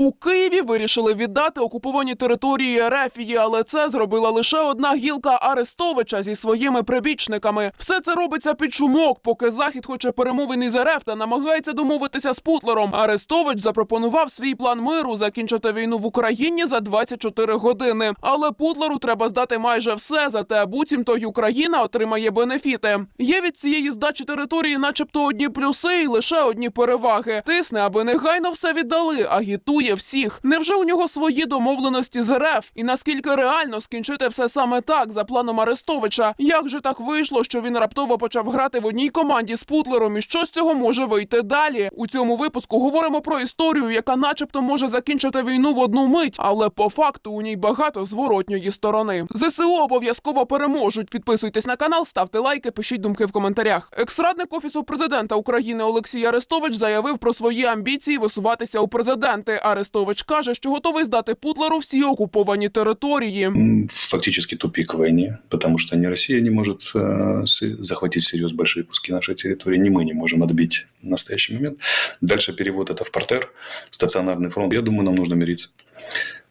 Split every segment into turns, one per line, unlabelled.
У Києві вирішили віддати окуповані території Рефії, але це зробила лише одна гілка Арестовича зі своїми прибічниками. Все це робиться під шумок, поки захід хоче перемовин із РФ та намагається домовитися з Путлером. Арестович запропонував свій план миру закінчити війну в Україні за 24 години. Але Путлеру треба здати майже все. Зате буцімто й Україна отримає бенефіти. Є від цієї здачі території, начебто, одні плюси і лише одні переваги. Тисне, аби негайно все віддали, агітує всіх. Невже у нього свої домовленості з РФ? І наскільки реально скінчити все саме так за планом Арестовича? Як же так вийшло, що він раптово почав грати в одній команді з Путлером? І що з цього може вийти далі? У цьому випуску говоримо про історію, яка, начебто, може закінчити війну в одну мить, але по факту у ній багато зворотньої сторони. ЗСУ обов'язково переможуть. Підписуйтесь на канал, ставте лайки, пишіть думки в коментарях. Екс-радник офісу президента України Олексій Арестович заявив про свої амбіції висуватися у президенти. Арестович каже, що готовий здати Путлеру всі окуповані території.
М, фактически тупик в войне, потому что ни Россия не может э, с- захватить всерьез большие куски нашей территории, ни мы не можем отбить в настоящий момент. Дальше перевод это в портер, стационарный фронт. Я думаю, нам нужно мириться,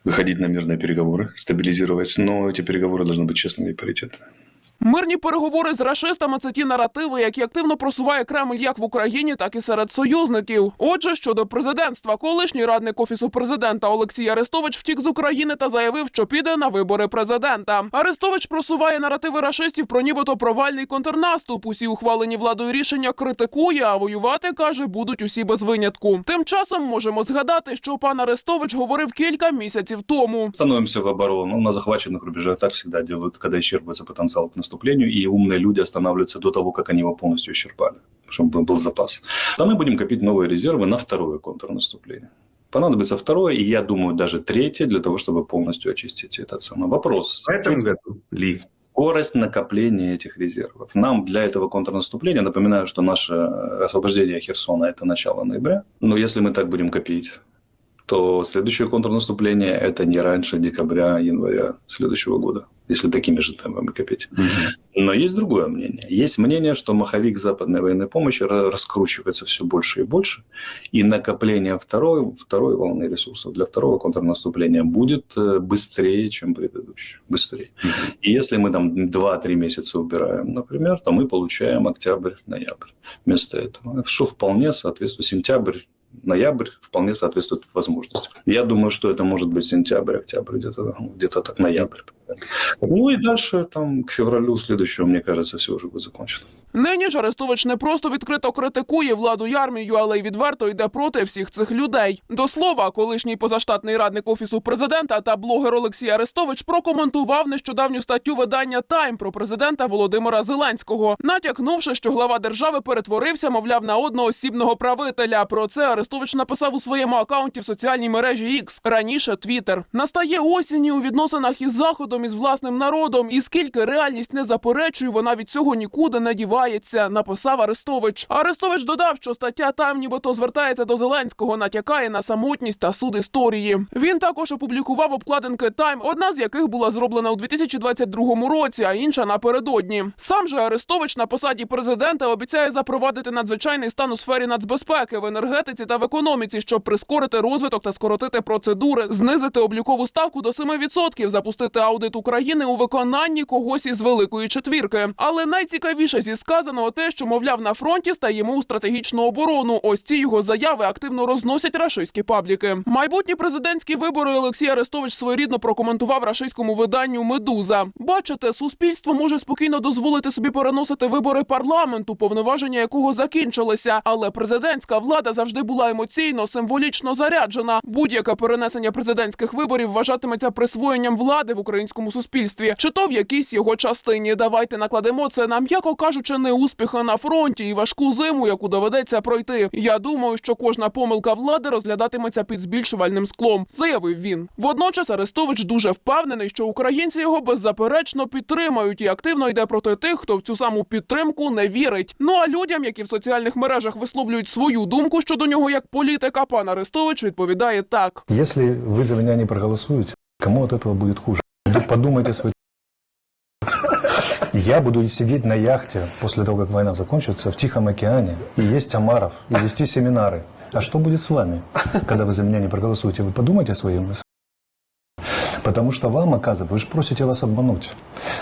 выходить на мирные переговоры, стабилизировать, но эти переговоры должны быть честными и паритетными.
Мирні переговори з рашистами це ті наративи, які активно просуває Кремль як в Україні, так і серед союзників. Отже, щодо президентства, колишній радник офісу президента Олексій Арестович втік з України та заявив, що піде на вибори президента. Арестович просуває наративи рашистів про нібито провальний контрнаступ. Усі ухвалені владою рішення критикує, а воювати каже, будуть усі без винятку. Тим часом можемо згадати, що пан Арестович говорив кілька місяців тому.
Становимся в оборону на захваченных рубежах. Так всегда делают, когда исчерпывается потенциал к наступлению, и умные люди останавливаются до того, как они его полностью исчерпали, чтобы был запас. А мы будем копить новые резервы на второе контрнаступление. Понадобится второе, и я думаю, даже третье, для того, чтобы полностью очистить этот самый вопрос.
В этом году ли?
Скорость накопления этих резервов. Нам для этого контрнаступления, напоминаю, что наше э, освобождение Херсона – это начало ноября. Но если мы так будем копить, то следующее контрнаступление – это не раньше декабря, января следующего года, если такими же темпами копить. Но есть другое мнение. Есть мнение, что маховик западной военной помощи ра- раскручивается все больше и больше, и накопление второй, второй волны ресурсов для второго контрнаступления будет э, быстрее, чем предыдущее. Быстрее. И если мы там 2-3 месяца убираем, например, то мы получаем октябрь-ноябрь вместо этого, что вполне соответствует сентябрь, ноябрь вполне соответствует возможностям. Я думаю, что это может быть сентябрь, октябрь, где-то где так ноябрь. Ну и дальше там к февралю следующего, мне кажется, все уже будет закончено.
Нині ж Арестович не просто відкрито критикує владу й армію, але й відверто йде проти всіх цих людей. До слова, колишній позаштатний радник офісу президента та блогер Олексій Арестович прокоментував нещодавню статтю видання Тайм про президента Володимира Зеленського, натякнувши, що глава держави перетворився, мовляв, на одноосібного правителя. Про це Арестович написав у своєму акаунті в соціальній мережі X, раніше Twitter. Настає осінь у відносинах із заходом із власним народом. І скільки реальність не заперечує, вона від цього нікуди не дівається. Написав Арестович. Арестович додав, що стаття там нібито звертається до Зеленського, натякає на самотність та суд історії. Він також опублікував обкладинки Тайм, одна з яких була зроблена у 2022 році, а інша напередодні. Сам же Арестович на посаді президента обіцяє запровадити надзвичайний стан у сфері нацбезпеки в енергетиці та в економіці, щоб прискорити розвиток та скоротити процедури, знизити облікову ставку до 7%, запустити аудит України у виконанні когось із великої четвірки. Але найцікавіше зі сказаного те, що мовляв на фронті стаємо у стратегічну оборону. Ось ці його заяви активно розносять рашистські пабліки. Майбутні президентські вибори Олексій Арестович своєрідно прокоментував рашистському виданню Медуза. Бачите, суспільство може спокійно дозволити собі переносити вибори парламенту, повноваження якого закінчилися. Але президентська влада завжди була емоційно, символічно заряджена. Будь-яке перенесення президентських виборів вважатиметься присвоєнням влади в українському суспільстві, чи то в якійсь його частині. Давайте накладемо це на м'яко кажучи, не успіхи на фронті і важку зиму, яку доведеться пройти. Я думаю, що кожна помилка влади розглядатиметься під збільшувальним склом, заявив він. Водночас Арестович дуже впевнений, що українці його беззаперечно підтримають і активно йде проти тих, хто в цю саму підтримку не вірить. Ну а людям, які в соціальних мережах висловлюють свою думку щодо нього як політика, пан Арестович відповідає так.
Если вы за меня не проголосуете, кому от этого будет хуже? Подумайте свой... Я буду сидеть на яхте после того, как война закончится, в Тихом океане, и есть Амаров, и вести семинары. А что будет с вами, когда вы за меня не проголосуете? Вы подумайте о своем Потому что вам, оказывается, вы же просите вас обмануть.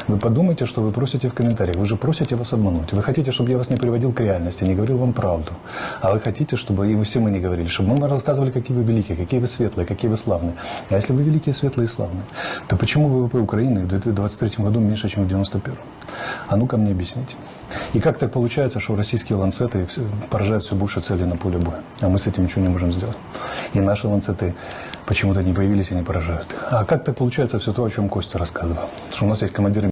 Вы подумайте, что вы просите в комментариях. Вы же просите вас обмануть. Вы хотите, чтобы я вас не приводил к реальности, не говорил вам правду. А вы хотите, чтобы, и вы все мы не говорили, чтобы мы вам рассказывали, какие вы великие, какие вы светлые, какие вы славные. А если вы великие, светлые и славные, то почему ВВП Украины в 2023 году меньше, чем в 1991? А ну-ка мне объясните. И как так получается, что российские ланцеты все- поражают все больше целей на поле боя, а мы с этим ничего не можем сделать? И наши ланцеты почему-то не появились и не поражают их. А как так получается все то, о чем Костя рассказывал? Что у нас есть командиры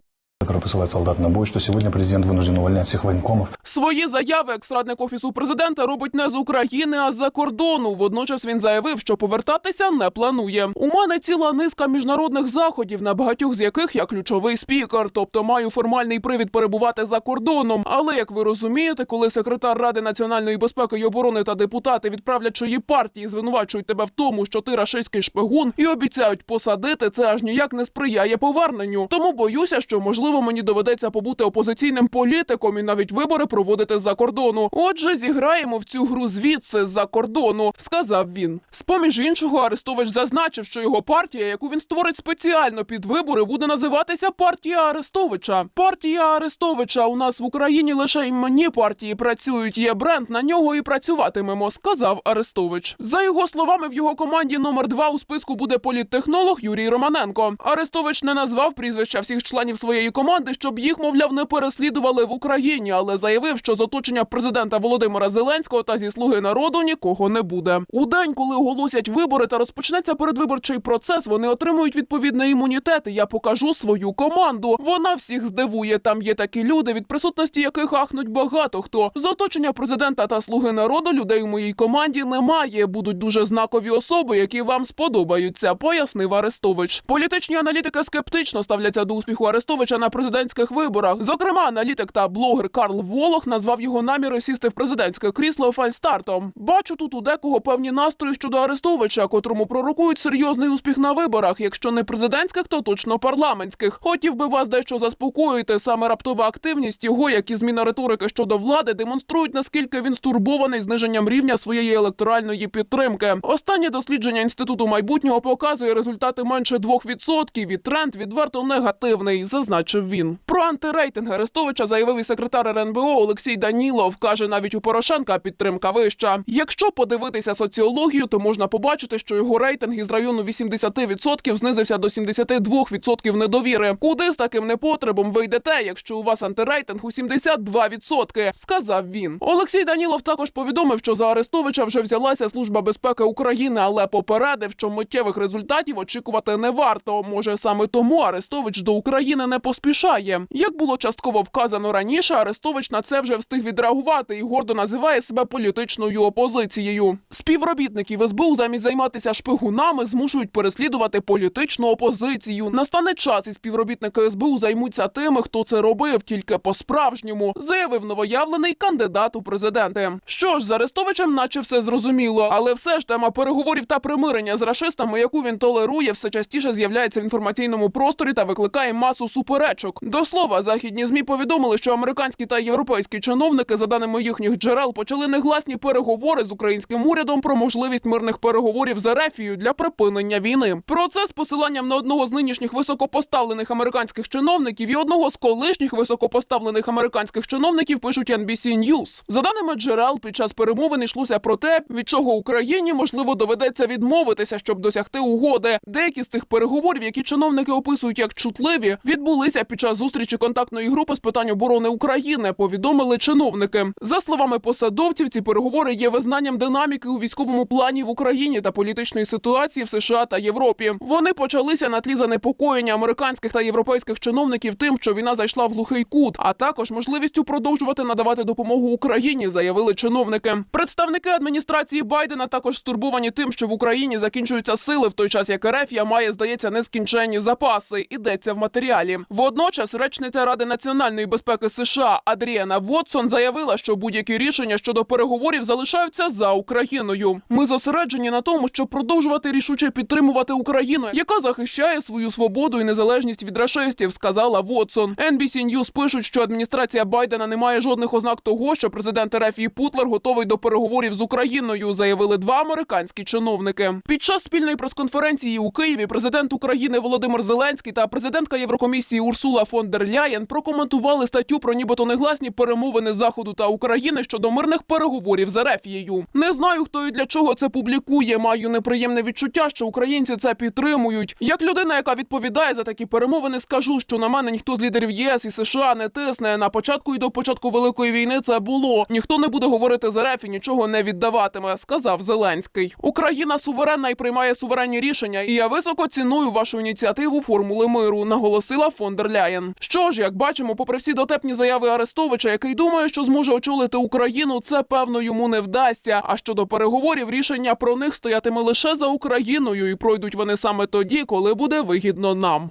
которые посылают солдат на бой, что сегодня президент вынужден увольнять всех военкомов,
Свої заяви екс-радник офісу президента робить не з України, а з-за кордону. Водночас він заявив, що повертатися не планує. У мене ціла низка міжнародних заходів, на багатьох з яких я ключовий спікер, тобто маю формальний привід перебувати за кордоном. Але як ви розумієте, коли секретар Ради національної безпеки і оборони та депутати відправлячої партії звинувачують тебе в тому, що ти рашистський шпигун, і обіцяють посадити, це аж ніяк не сприяє поверненню. Тому боюся, що можливо мені доведеться побути опозиційним політиком і навіть вибори проводити за кордону. Отже, зіграємо в цю гру звідси з-за кордону, сказав він. З поміж іншого, Арестович зазначив, що його партія, яку він створить спеціально під вибори, буде називатися партія Арестовича. Партія Арестовича у нас в Україні лише імені партії працюють. Є бренд на нього і працюватимемо, сказав Арестович. За його словами, в його команді номер два у списку буде політтехнолог Юрій Романенко. Арестович не назвав прізвища всіх членів своєї команди, щоб їх, мовляв, не переслідували в Україні, але заявив, що з оточення президента Володимира Зеленського та зі слуги народу нікого не буде. У день, коли оголосять вибори та розпочнеться передвиборчий процес, вони отримують відповідний імунітет. І я покажу свою команду. Вона всіх здивує. Там є такі люди, від присутності яких ахнуть багато хто. З оточення президента та слуги народу людей у моїй команді немає. Будуть дуже знакові особи, які вам сподобаються, пояснив Арестович. Політичні аналітики скептично ставляться до успіху Арестовича на президентських виборах. Зокрема, аналітик та блогер Карл Волох назвав його наміри сісти в президентське крісло фальстартом. Бачу тут у декого певні настрої щодо Арестовича, котрому пророкують серйозний успіх на виборах. Якщо не президентських, то точно парламентських. Хотів би вас дещо заспокоїти. Саме раптова активність його, як і зміна риторики щодо влади, демонструють наскільки він стурбований зниженням рівня своєї електоральної підтримки. Останнє дослідження інституту майбутнього показує результати менше 2%, і тренд відверто негативний, зазначив він. Про антирейтинг Арестовича заявив і секретар РНБО Олексій Данілов. каже, навіть у Порошенка підтримка вища. Якщо подивитися соціологію, то можна побачити, що його рейтинг із району 80% знизився до 72% недовіри. Куди з таким непотребом ви йдете, якщо у вас антирейтинг у 72%, сказав він. Олексій Данілов також повідомив, що за Арестовича вже взялася служба безпеки України, але попередив, що миттєвих результатів очікувати не варто. Може саме тому Арестович до України не поспішає. Як було частково вказано раніше, Арестович на це вже встиг відреагувати і гордо називає себе політичною опозицією. Співробітників СБУ замість займатися шпигунами змушують переслідувати політичну опозицію. Настане час, і співробітники СБУ займуться тими, хто це робив, тільки по-справжньому, заявив новоявлений кандидат у президенти. Що ж, з Арестовичем, наче все зрозуміло, але все ж тема переговорів та примирення з рашистами, яку він толерує, все частіше з'являється в інформаційному просторі та викликає масу суперечок. До слова, західні змі повідомили, що американські та європейські чиновники, за даними їхніх джерел, почали негласні переговори з українським урядом про можливість мирних переговорів з Ерефією для припинення війни. Про це з посиланням на одного з нинішніх високопоставлених американських чиновників і одного з колишніх високопоставлених американських чиновників пишуть NBC News. За даними джерел, під час перемовин йшлося про те, від чого Україні можливо доведеться відмовитися, щоб досягти угоди. Деякі з цих переговорів, які чиновники описують як чутливі, відбулися під час зустрічі контактної групи з питань оборони України. Повідомили чиновники. За словами посадовців, ці переговори є визнанням динаміки у військовому плані в Україні та політичної ситуації в США та Європі. Вони почалися на тлі занепокоєння американських та європейських чиновників тим, що війна зайшла в глухий кут, а також можливістю продовжувати надавати допомогу Україні, заявили чиновники. Представники адміністрації Байдена також стурбовані тим, що в Україні закінчуються сили, в той час як Ерефія має, здається, нескінченні запаси. Ідеться в матеріалі. Водночас Водночас речниця Ради національної безпеки США Адріана Вотсон заявила, що будь-які рішення щодо переговорів залишаються за Україною. Ми зосереджені на тому, щоб продовжувати рішуче підтримувати Україну, яка захищає свою свободу і незалежність від рашистів, сказала Вотсон. NBC News пишуть, що адміністрація Байдена не має жодних ознак того, що президент РФ і Путлер готовий до переговорів з Україною, заявили два американські чиновники. Під час спільної прес-конференції у Києві президент України Володимир Зеленський та президентка Єврокомісії Урсула фон дер Ляєн прокоментували статтю про нібито негласні перемовини Заходу та України щодо мирних переговорів з Ерефією. Не знаю, хто і для чого це публікує. Маю неприємне відчуття, що українці це підтримують. Як людина, яка відповідає за такі перемовини, скажу, що на мене ніхто з лідерів ЄС і США не тисне. На початку і до початку великої війни це було. Ніхто не буде говорити з РФ нічого не віддаватиме, сказав Зеленський. Україна суверенна і приймає суверенні рішення. І я високо ціную вашу ініціативу формули миру, наголосила фон дер Ляєн. Що ж, як бачимо, попри всі дотепні заяви Арестовича, який думає, що зможе очолити Україну, це певно йому не вдасться. А щодо переговорів, рішення про них стоятиме лише за Україною, і пройдуть вони саме тоді, коли буде вигідно нам.